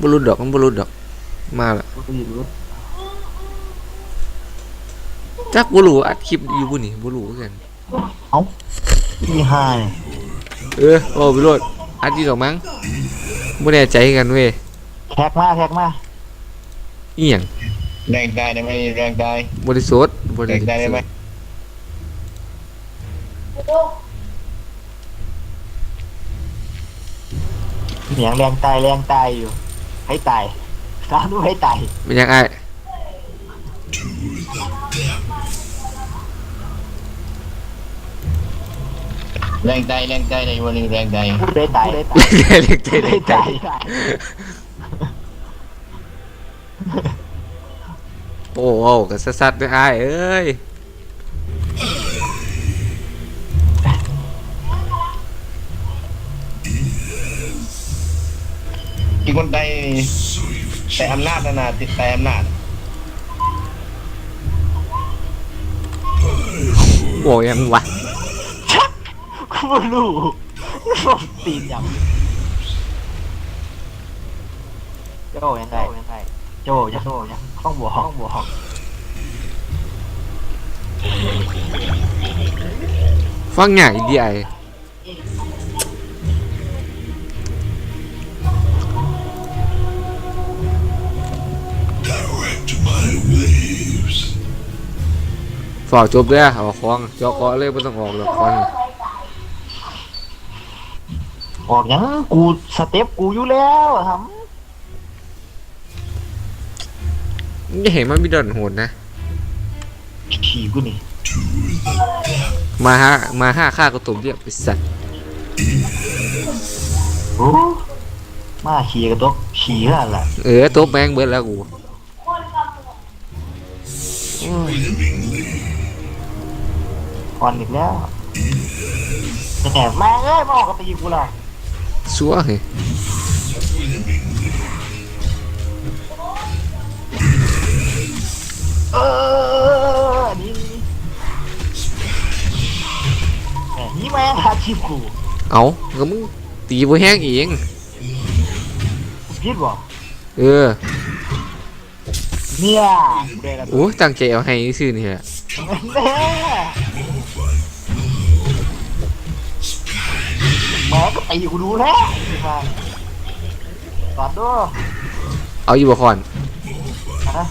บรุดดอกมันบรุดดอก มาละกูดีรู้จักบรูอัดคลิปอยู่บุนี่บรูคือกันที่ห้าเนี่ยเออโอ้ไปโลดอัดดีดอกมั้งบ่แน่ใจกันเว้ยแขกมาแขกมาอีหยังแรงได้ได้ไหมแรงได้บริสุทธิ์บแรริงสุทได้ได้ไหมธิ์เหนียงแรงตายแรงตายอยู่ ให้ตายร้านดูให้ตายเป็นยังไงแรงได้แรงได้ในวันนี้แรงได้พูดได้ตายได้ตายเล็กใจเล็กใจได้ตายโอ้โหก็สัดๆด้วยอ้ายเอ้ย ที่คนได้แต่อำนาจนะนะติดแต่อำนาจโอ้ยังวะกูไม่รู้ผมตีนยังโจยังไงยังไงโจยังโจยังต้องบอกต้องบอกฟังหยากอีดีไอ ฝากจบเด้อเอาคล้องจอกเกาะเลยไม่ต้องออกหรอกคล้องออกยังกูสเต็ปกูอยู่แล้วอะครับมึงจะเห็นมันมีดอนโหดนะขี่กูนี่มาห้ามาห้าค่ากระตุ่มเรียบไปสัตว์โอ้มาขี่กระตกขี่แล้วล่ะเออตัวแบงเบิดแล้วกู ก่อนอีกแล้วแต่แหมแม่งเอ้ยมาออกกับตีกูล่ะชัวร์เหรอเออนี่แหมนี่แม่งหาชีพกูเอาก็มึงตีบ่แห้งเองกูผิดบ่เออเนี่ยกูได้แล้วโอ้ตั้งใจเอาให้ซื่อนี่แหละแน่แหม่ก็ตีกูดูแล้วนี่มาก่อนด้วยเอาอยู่บ่คอนฮะ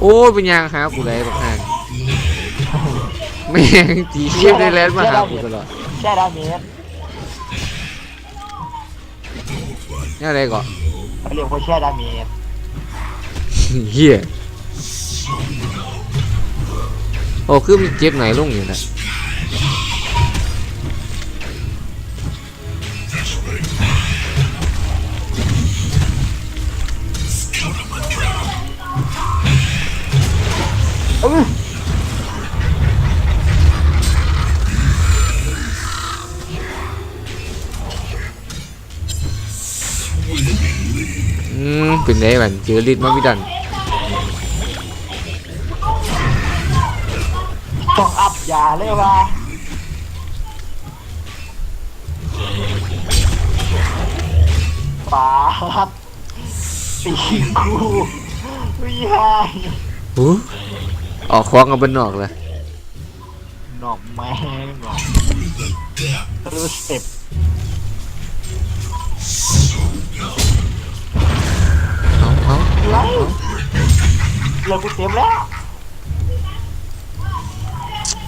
โอ้ยเป็นยังหากูเลยบักห่างแม่งตีเชียบได้แลนด์มาหากูตลอดแช่ดาเมจนี่อะไรก่อนเขาเรียกว่าแช่ดาเมจเฮีย โอ้คือมีเจ็บไหนลงอยู่นะอืมเป็นไงบันเจอลิดมาวิดันาเลยว่ะปาดตีกูไม่ใช่หูออกคล้องกับบนนอกเลยหนอกแม่งหนอกรู้สเต็ปเอาเอาไรเรากูเต็มแล้ว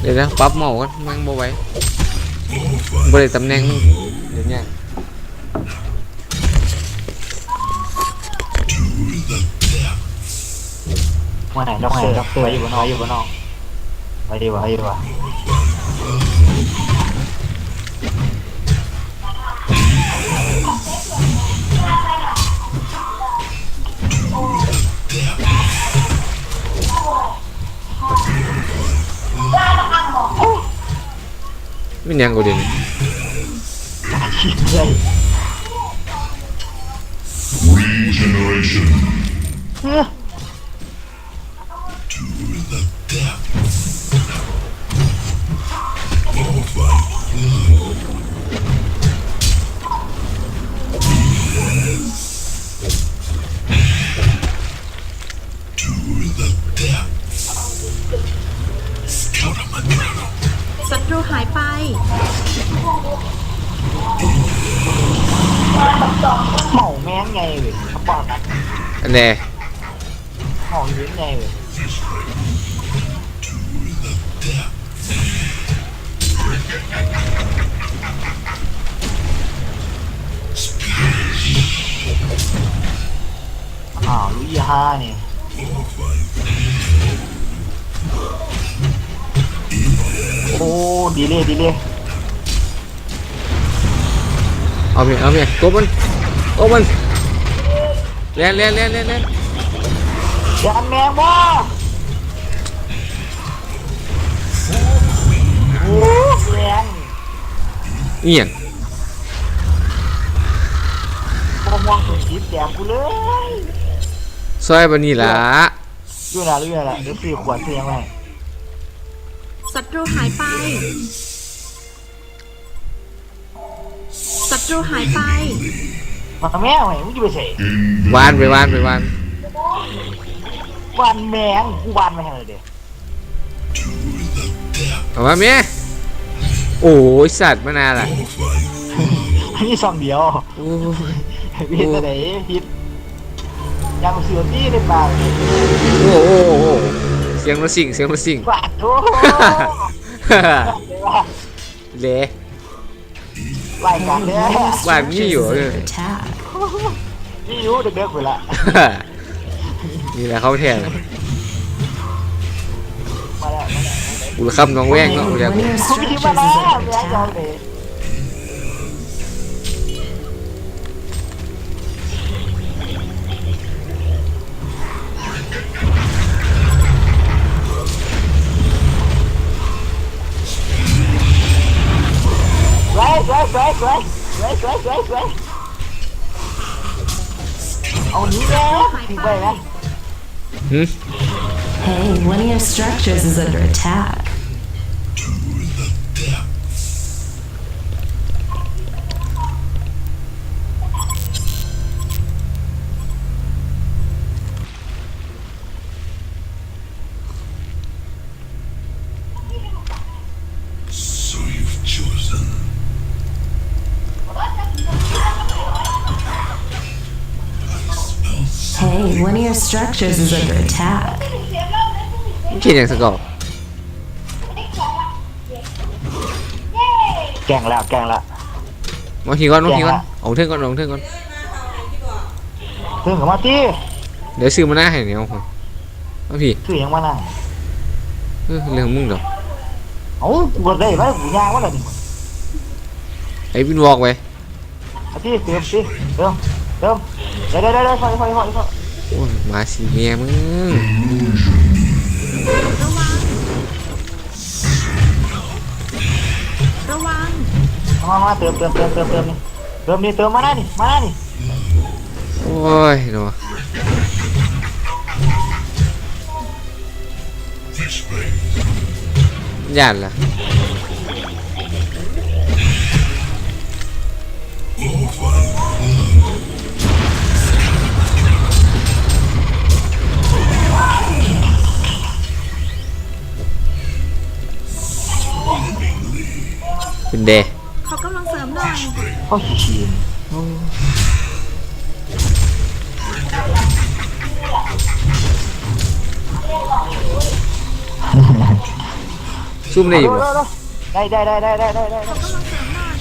เดี๋ยวนะปรับเมาส์กันมันบ่ไหว้บ่ได้ตำแหน่งเดี๋ยวเนี้มาไหนด็อกเตอร์ด็อกเตอร์ไปอยู่บนนอกอยู่บนนอกไปดีวะไปดีวะ Minha angolina. Regeneration. Ah. nè. Hòn dưới này à lũy ha nè. Ô đi đi đi đi ông này ông này cố bên cố bên เลยดีเลยเอาเมียเอาเมียตัวมันตัวมันเล่นเล่นเล่นเล่นเล่นยันแมงบ่โอ้แรงเอียงพอมองสุดทิพย์แดงกูเลยซอยบันนี่ล่ะอยู่นะอยู่นะเดี๋ยวสี่ขวดเสียงไงศัตรูหายไป ศัตรูหายไป มาแม่งไงมึงจะไปใส่วานไปวานไปวานวันแมงกูวันมาให้เลยเด้เอามาเมียโอ้ยสัตว์มานานล่ะนี่ซองเดียวโอ้ยพี่จะไหนพิษยังเสือที่ในปากโอ้โหโอ้โหเสียงรถสิ่งเสียงรถสิ่งปากโอ้เลย ว่าเละรายการเนี่ยวานมีอยู่เออ attack. นี่อยู่เด็กๆไปละนี่แหละเขาแทนมาแล้วมาแล้วอุลคับน้องแว่งเนาะอุลคับ One of your คุณพี่ structures มา is แล้ว under แมงยาว attack. เลย Hmm? Hey, one of your structures is under attack. One structures is under attack. Chuyện sẽ gọi. Càng là càng là. Mau khi con, mau khi con. ông thương con, ông thương con. Thương của Mati. Để sư mana hay này không? Nó gì? Sư yang mana? Ừ, lường mung rồi. ông vừa đây bắt của nhà quá là. Ấy pin walk về. Mati, tiếp đi. Được không? Được không? Đây đây đây đây, phải phải phải phải. โอ้มาสีเมียมึงระวัง ระวัง มามาเติมเติมเติมเติมเติมนี่เติมนี่เติมมาได้นี่มาได้นี่โอ้ยเนาะยานล่ะ เป็นเดขอกำลังเสริมหน่อยก็ขี้ขี้ซุ่มได้อยู่บ่ได้ได้ได้ได้ได้ได้ได้ขอกำลังเสริมหน่อย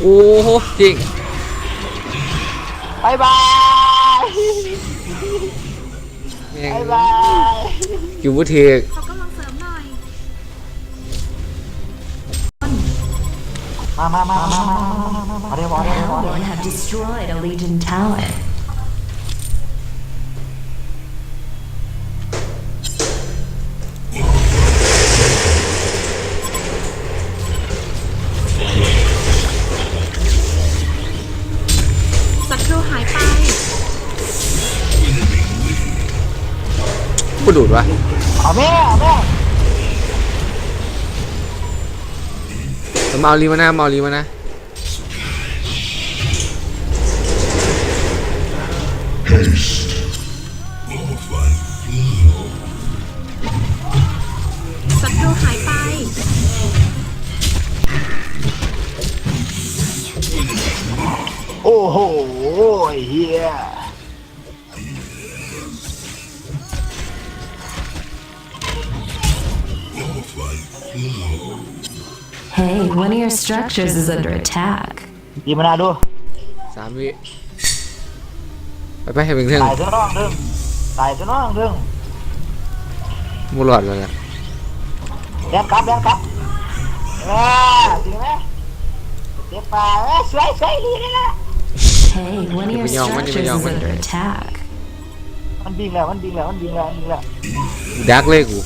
โอ้โหจริงบายบายแม่งบายบายอยู่บ่ถือกขอก มามามามามามาเร็วเร็วเร็ว Hellborn have destroyed a Legion tower. ศัตรูายไป กูดูดวะเอาแม่เอาแม่ มาเอาลีมานะมาเอาลีมานะศัตรูหายไปโอ้โหไอ้เฮีย Hey, one of your structures is under attack. ดีมานาดูสามวิไปไปให้เป็นเรื่องตายซะน้องเด้งตายซะน้องเด้งมูรอดแล้วล่ะแดนกลับแดนกลับเออจริงไหมเจ็บปากเอ้ยสวยสวยดีเลยนะ Hey, one of your Mình nhong, mình structures nhong, is mình- under attack. มันบิงแล้วมันบิงแล้วมันบิงแล้วมันบิงแล้วดักเลยกู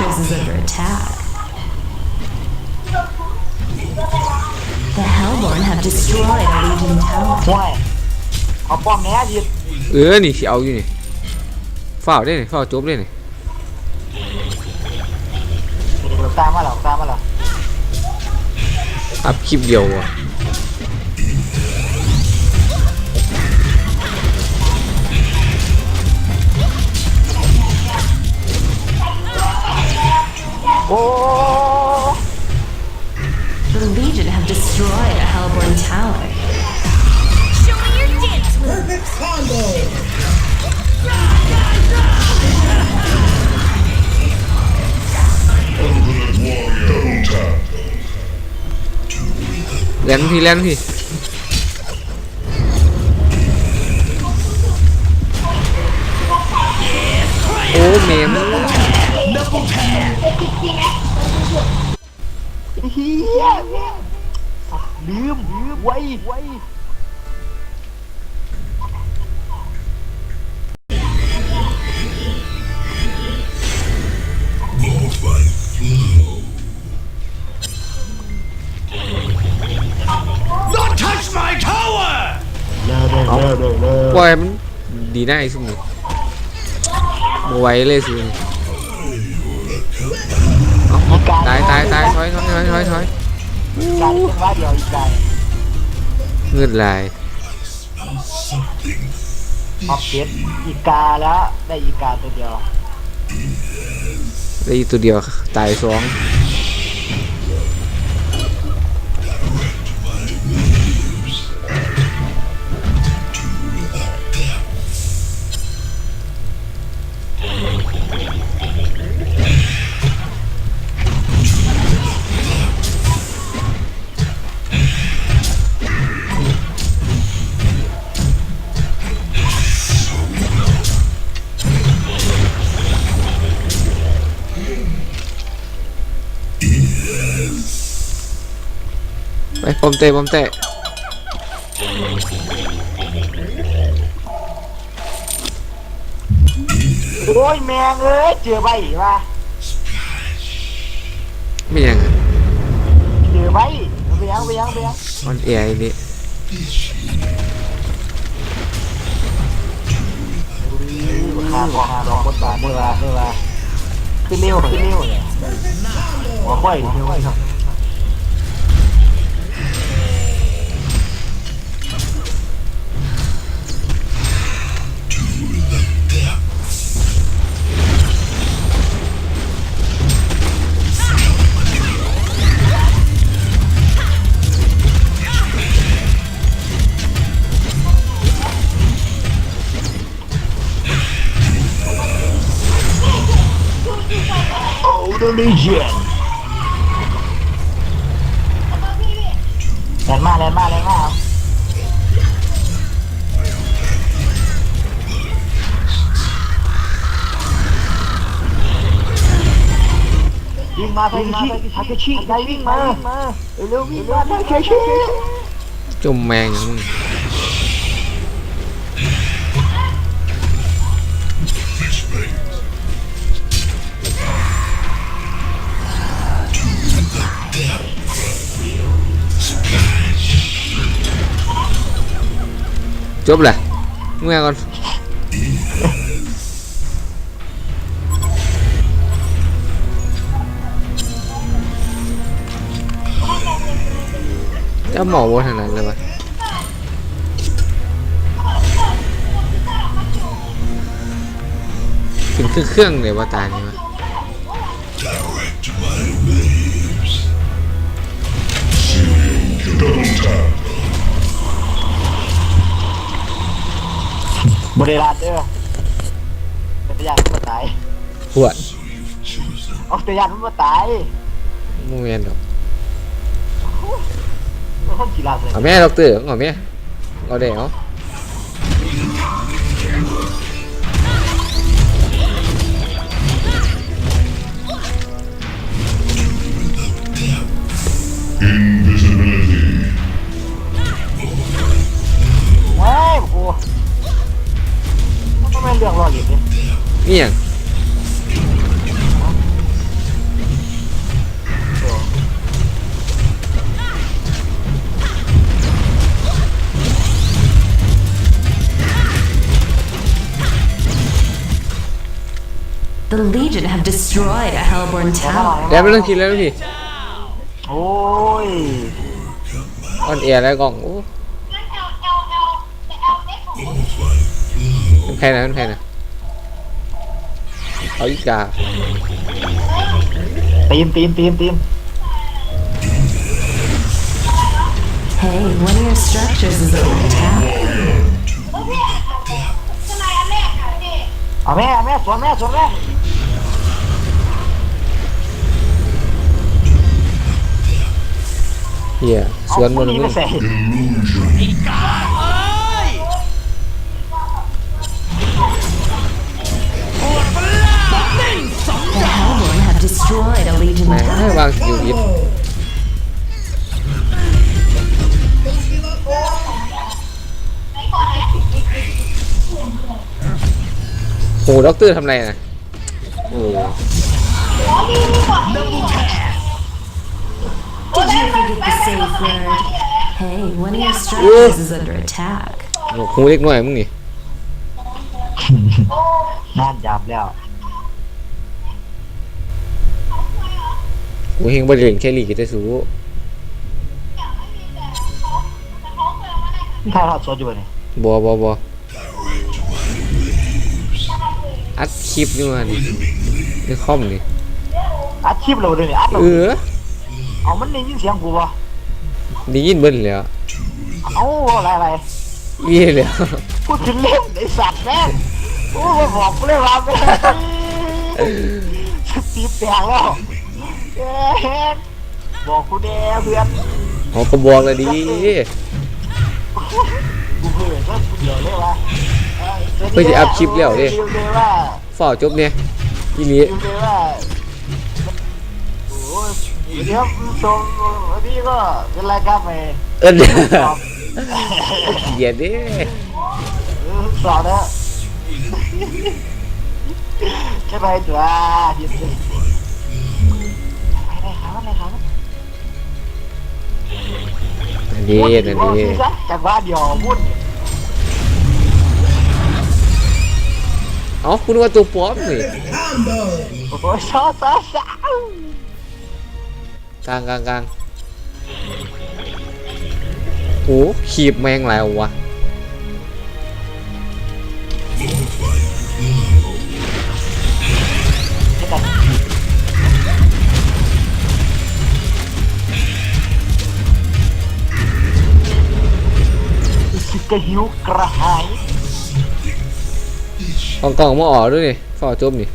your structures is under attack. The Hellborn have destroyed a Legion tower. ห่วยเอาป้อมแหน่ยิดเออ นี่สิเอาอยู่นี่ฝ้าวได้นี่ฝ้าวจบได้นี่ตามมาแล้วตามมาแล้วอัพคลิปเดียวอะ destroyed a Hellborn tower. Show me your dance move. Ultimate warrior. Double tap. แลนพี่แลนพี่โอ้เมมเฮีย ลืมลืมไว้ไว้ Mortifying flow. Not touch my tower! เลิกเลิกเลิกเลิกเลิกปล่อย การเป็นว่าเดียวอีกการเงือดลาย Something ออกเก็ตอีกาแล้วได้อีกาตัวเดียว ได้อีกตัวเดียว ตายสอง ไปปอมเตะปอมเตะโอ้ยแมงเอ้ยเจอใบว่ะไม่ยังอะเจอใบเบียงเบียงเบียงออนแอร์นี่ข้างข้างดอกบนบาทเมื่อวาเมื่อวาขึ้นเร็วขึ้นเร็วเนี่ยหัวค่อยเร็วครับ โอ้เดลิเจียนแรงมากแรงมากแรงมา วิ่งมาทาเกชิทาเกชิไดวิ่งมาเร็ววิ่งมาทาเกชิจุ่มแมงอย่างมึงจบเลยเมื่อก่อน เจ้าหมอบ่ทางนั้นเลยวะถึงเครื่องๆเลยว่าตานี่วะ Direct my waves. Double tap. บริราดเด้อเป็นตัวอย่างมันตาย ปวด Chosen. เอาตัวอย่างมันตายโมเมนต์ดอก มันคนกีฬาเลยเอาแม่ดอกเตอร์เอาแม่เอาเดี๋ยว Invisibility. เฮ้ยโอ้มันไม่เรื่องรออีกเนี่ยนี่ยัง destroyed a Hellborn tower. แล้วไม่ต้องคิดแล้วพี่โอ้ยออนแอร์แล้วกล่องโอ้เป็นใครนะเป็นใครนะเอาอีกาตีมตีมตีมตีม Hey, one of your structures is under attack. เอาแม่เอาแม่สวนแม่สวนแม่ เฮียสวนหมดเอาเลยผู้มึนี้งไปใส่ Illusion. The Hellborn have destroyed a Legion แม่ง tower. วางสกิลยิดโอ้ด็อกเตอร์ทำไรนะโอ้ Did you forget the safe word? Hey, one of your structures is under attack. โหหูเล็กน้อยมึงนี่น่าจับแล้วกูเฮงบริเวณแค่ลีกิจะสู้ถ้าเราสวนอยู่เนี่บอบอบออัดคลิปนี่มาดิในคอมนี่อัดคลิปเราเลยนี่อัดเราเออ เอามันได้ยินเสียงกูปะได้ยินเบิ้ลแล้วเอาอะไรอะไรยี่แล้วพูดถึงเล่นไอสัตว์แม่งโอ้มาบอกกูเลยว่าแม่งตีแตกแล้วแม่งบอกกูแน่เพื่อนเขาก็บอกเลยดิกูเพื่อนก็เดียวเลยว่าเพื่อจะอัพคลิปแล้วดิลืมเลยว่าฝ่าจบเนี่ยอีนี้ลืมเลย ว่าโอ้ยเดี๋ยวชมวันนี้ก็เป็นรายการใหม่เอินสอบเหยียดดิสอบแล้วใช่ไหมตัวเดี๋ยวอะไรครับอะไรครับอันนี้อันนี้จากบ้านเดียวมุ่นเอ้าคุณว่าตัวปลอมนี่โอ้ยชอบชอบชอบ กลางกลางกลางโอ้ขีบแมงหลายวะสิกระหิวกระหายกล่องกล่องมาออกด้วยนี่ฝ่าจบนี่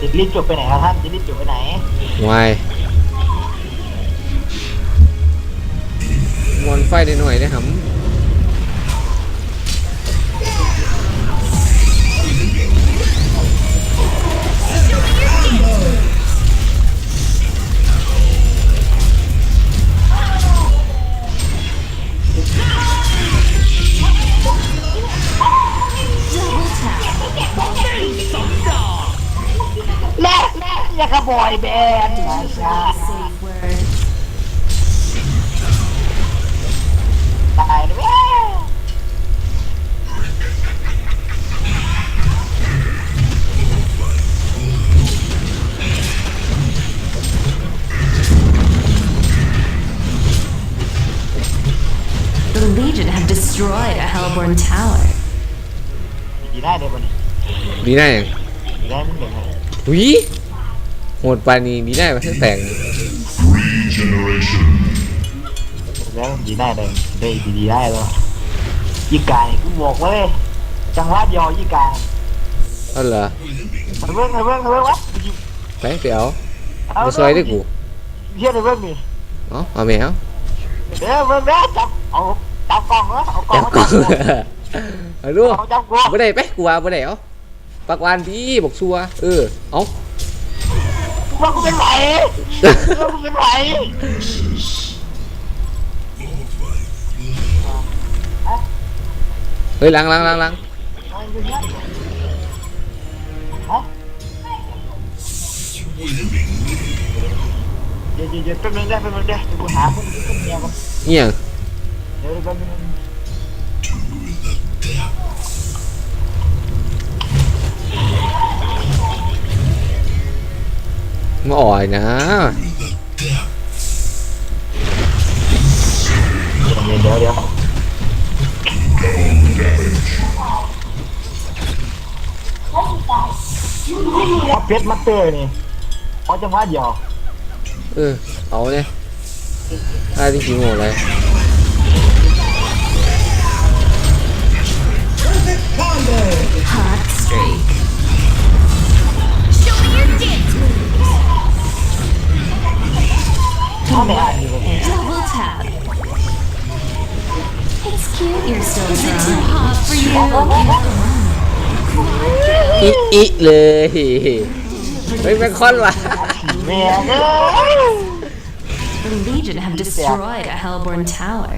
จะรีบจบไปไหนครับท่านจะรีบจบไปไหนวายมอนไฟได้หน่อยได้หำ my bad, The Legion have destroyed a Hellborn tower. Denied, Denied. Denied. We? โหดปานนี้ดีได้มาทั้งแต่ง Regeneration. แล้วดีได้เลยได้ดีดีได้แล้วยี่กายกูบอกไว้เลยจังหวะยอยี่กายเอาเหรอทำเรื่องทำเรื่องทำเรื่องวะไปไปเอามาซอยได้กูเฮียทำเรื่องนี่เอ๋อเอาแมวเดี๋ยวเรื่องนี้จับเอาจับกล่องแล้วเอากล่องจับมากูจับเอาดูเอาจับกูบ่ได้ไปกูว่าบ่ได้เอาปากวานดีบอกชัวเออเอา ว่ากูเป็นไหวว่ากูเป็นไหวเฮ้ยล้างล้างล้างล้างเดี๋ยวเดี๋ยวแป๊บนึงได้แป๊บนึงได้เดี๋ยวกูหาคนคนเมียก่อนเอี่ยงเดี๋ยวแป๊บนึง มาอ่อยนะเดี๋ยวเดี๋ยวเดี๋ยวพอเพชรมาเตอร์นี่พอจังหวะเดียวเออเอาเนี่ยได้จริงๆหมดเลย Hot streak. Show เข้าไม่อ่านอยู่เลย Double tap. It's cute you're still drunk. Too hot for you. อิอิเลยเฮ้ยแมงคอนว่ะแม่เอ้ย The Legion have destroyed a Hellborn tower.